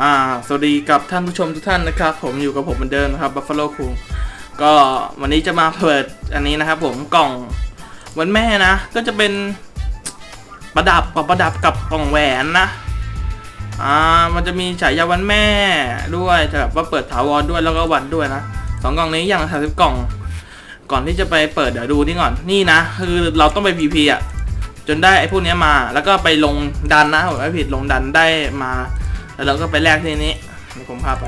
อ่าสวัสดีกับท่านผู้ชมทุกท่านนะครับ ผมอยู่กับผมเหมือนเดิมนะครับ Buffalo คุงก็วันนี้จะมาเปิดอันนี้นะครับ ผมกล่องวันแม่นะ ก็จะเป็นประดับกับประดับกับกล่องแหวนนะอ่ามันจะมีฉายาวันแม่ด้วยแต่แบบว่าเปิดถาวรด้วยแล้วก็วันด้วยนะสองกล่องนี้อย่างสามสิบกล่อง ก่อนที่จะไปเปิดเดี๋ยวดูนี่ก่อนนี่นะ คือเราต้องไปพีพีอะจนได้ไอ้พวกนี้มา แล้วก็ไปลงดันนะผมไม่ผิดลงดันได้มา แล้วเราก็ไปแลกที่นี้เดี๋ยวผมพาไป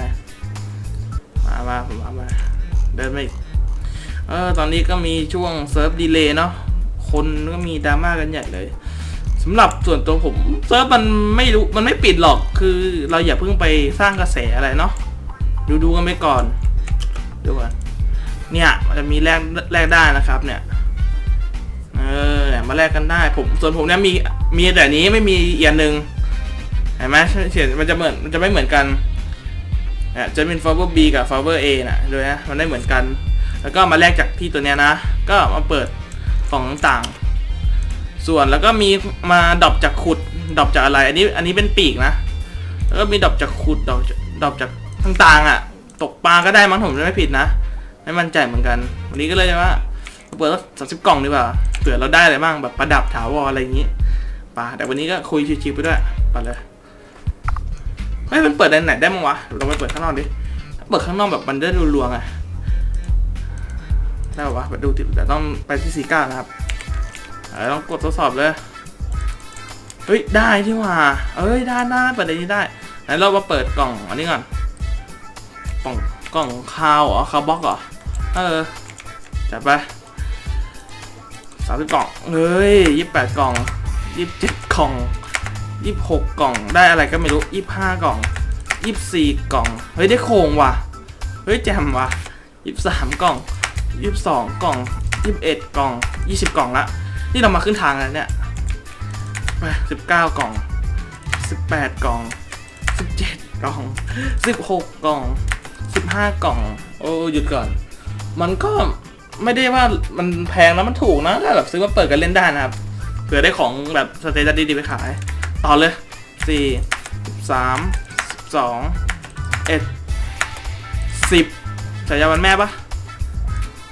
มามาผมพาไปเดินไปเออตอนนี้ก็มีช่วงเซิร์ฟดีเลย์เนาะคนก็มีดราม่ากันใหญ่เลยสำหรับส่วนตัวผมเซิร์ฟมันไม่รู้มันไม่ปิดหรอกคือเราอย่าเพิ่งไปสร้างกระแสอะไรเนาะดูดูกันไปก่อนดูก่อนเนี่ยมันจะมีแลกแลกได้นะครับ เนี่ยเออมาแลกกันได้ ผมส่วนผมเนี่ยมีมีแต่นี้ไม่มีอีกอันหนึ่ง ห็นไหมเขียนมันจะเหมือนมันจะไม่เหมือนกันเนี่ยจะเป็น flower B กับ flower A นะดูนะมันได้เหมือนกัน แล้วก็มาแลกจากที่ตัวเนี้ยนะ ก็มาเปิดกล่องต่างส่วนแล้วก็มีมาดรอปจากขุดดรอปจากอะไร อันนี้อันนี้เป็นปีกนะ แล้วก็มีดรอปจากขุดดรอปดรอปจากต่างๆอะ ตกปลาก็ได้มั้งผมจะไม่ผิดนะ ไม่มั่นใจเหมือนกัน วันนี้ก็เลยว่าเปิดสามสิบกล่องดีกว่าเผื่อเราได้อะไรบ้างแบบประดับถาวรอะไรอย่างนี้ป่ะแต่วันนี้ก็คุยชิวๆไปด้วยไปเลย ไม่มันเปิดในไหนได้มั้งวะเราไปเปิดข้างนอกดิเปิดข้างนอกแบบมันได้รัวๆไงได้ปะวะไปดูติดี๋ยวต้องไปที่ซีก้านะครับเดี๋ยวต้องกดทดสอบเลยเฮ้ยได้ที่ว่าเอ้ยได้ได้เปิดในนี้ได้ไหนเรามาเปิดกล่องอันนี้ก่อนกล่องกล่องคาวเหรอคาวบ็อกเหรอเออจัดไปสามสิบกล่องเฮ้ยยี่สิบแปดกล่องยี่สิบเจ็ดกล่อง ยี่หกกล่องได้อะไรก็ไม่รู้ยี่ห้ากล่องยี่สี่กล่อง เฮ้ยได้โครงว่ะ เฮ้ยแจมว่ะยี่สามกล่องยี่สองกล่องยี่เอ็ดกล่องยี่สิบกล่องละ นี่เรามาขึ้นทางแล้วเนี่ยไปสิบเก้ากล่องสิบแปดกล่องสิบเจ็ดกล่องสิบหกกล่องสิบห้ากล่อง โอ้หยุดก่อน มันก็ไม่ได้ว่ามันแพงแล้วมันถูกนะถ้าแบบซื้อมาเปิดกันเล่นได้นะครับเผื่อได้ของแบบสเตตัสดีๆไปขาย ต่อเลยสี่สามสองเอ็ดสิบฉายาวันแม่ปะ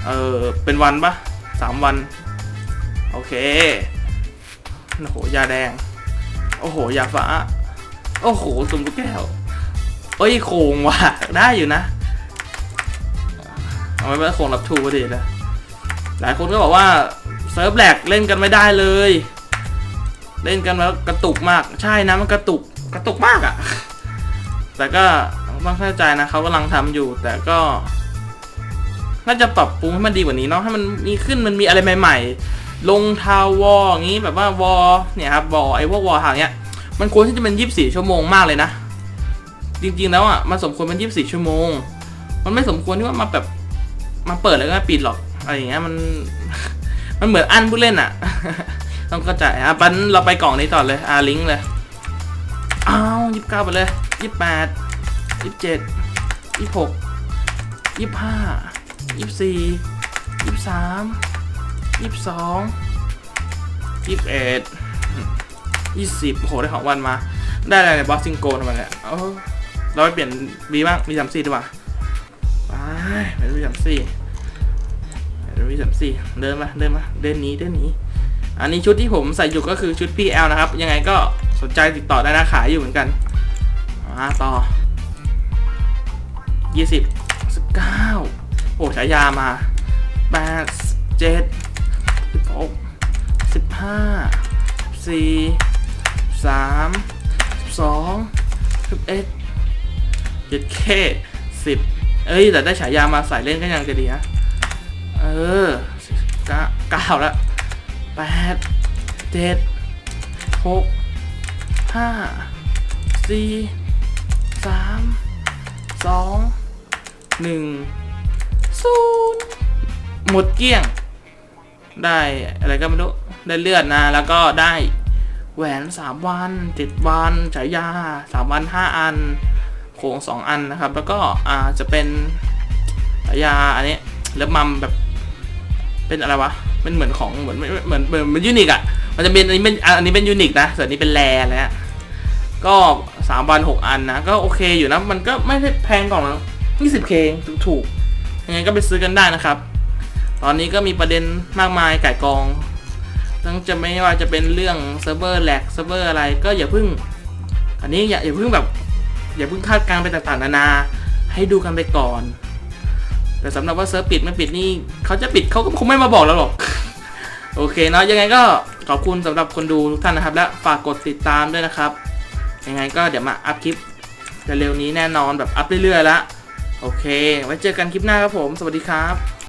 เออเป็นวันปะสามวัน โอเค โอ้โห ยาแดง โอ้โห ยาฟ้า โอ้โหสุ่มลูกแก้วเอ้ย โคงว่ะ ได้อยู่นะ เอาไว้เป็นโคงรับทูพอดีเลยหลายคนก็บอกว่า เซิร์ฟแหลกเล่นกันไม่ได้เลย เล่นกันแล้วกระตุกมาก ใช่นะมันกระตุกกระตุกมากอะ่ะ แต่ก็ต้องเข้าใจนะเขากำลังทำอยู่ แต่ก็ น่าจะปรับปรุงให้มันดีกว่านี้เนาะให้มันมีขึ้นมันมีอะไรใหม่ ๆ ลงทาววออย่างนี้แบบว่าวอเนี่ยครับวอไอ้พวกวอทางเนี้ยมันควรที่จะเป็นยี่สิบสี่ชั่วโมงมากเลยนะ จริงๆแล้วอะมันสมควรเป็นยี่สิบสี่ชั่วโมง มันไม่สมควรที่ว่ามาแบบมาเปิดแล้วก็ปิดหรอกอะไรอย่างเงี้ยมันมันเหมือนอันผู้เล่นอะ ต้องเข้าใจอะปันเราไปกล่องนี้ต่อเลยอ่าลิงก์เลยอ้าวยี่สิบเก้าไปเลยยี่สิบแปดยี่สิบเจ็ดยี่สิบหกยี่สิบห้ายี่สิบสี่ยี่สิบสามยี่สิบสองยี่สิบเอ็ดยี่สิบโหได้ของวันมา ได้อะไรในบอสซิงโกทำไมเนี่ยเออเราไปเปลี่ยนบีบ้างบีสามสี่ดีกว่าไปไปดูสามสี่ไปดูสามสี่เดินมาเดินมาเดินหนี้เดินหนี้ อันนี้ชุดที่ผมใส่อยู่ก็คือชุด PL นะครับ ยังไงก็สนใจติดต่อได้นะขายอยู่เหมือนกันมาต่อยี่สิบสิบเก้าโอ้ฉายามาแปดเจ็ดสิบหกสิบห้าสี่สามสองสิบเอ็ดเจ็ดเคสิบเอ้ยแต่ได้ฉายามาใส่เล่นก็ยังจะดีนะเออเก้าแล้ว แปดเจ็ดหกห้าสี่สามสองหนึ่งศูนย์หมดเกลี้ยง ได้อะไรก็ไม่รู้ ได้เลือดนะ แล้วก็ได้แหวนสามวันเจ็ดวันฉายาสามวันห้าอันโคงสองอันนะครับ แล้วก็อ่าจะเป็นยาอันนี้เลือมัมแบบเป็นอะไรวะ เป็นเหมือนของเหมือนเหมือนเหมือนมือนยูนิคอะมันจะเป็นอันนี้เป็นอันนี้เป็นยูนิคนะส่วนนี้เป็นแรแล้วก็สามวันหกอันนะ ก็โอเคอยู่นะ มันก็ไม่ได้แพงกล่องละยี่สิบเคถูกถูกยังไงก็ไปซื้อกันได้นะครับ ตอนนี้ก็มีประเด็นมากมายไก่กองทั้งจะไม่ว่าจะเป็นเรื่องเซิร์ฟเวอร์แลกเซิร์ฟเวอร์อะไรก็อย่าเพิ่ง อันนี้อย่าอย่าเพิ่งแบบ อย่าเพิ่งคาดการณ์ไปต่างๆนานา ให้ดูกันไปก่อน แต่สำหรับว่าเซิร์ฟปิดไม่ปิดนี่เขาจะปิดเขาก็คงไม่มาบอกแล้วหรอก โอเคเนาะยังไงก็ขอบคุณสำหรับคนดูทุกท่านนะครับ และฝากกดติดตามด้วยนะครับ ยังไงก็เดี๋ยวมาอัพคลิปเร็วๆนี้แน่นอนแบบอัพเรื่อยๆแล้วโอเค ไว้เจอกันคลิปหน้าครับผม สวัสดีครับ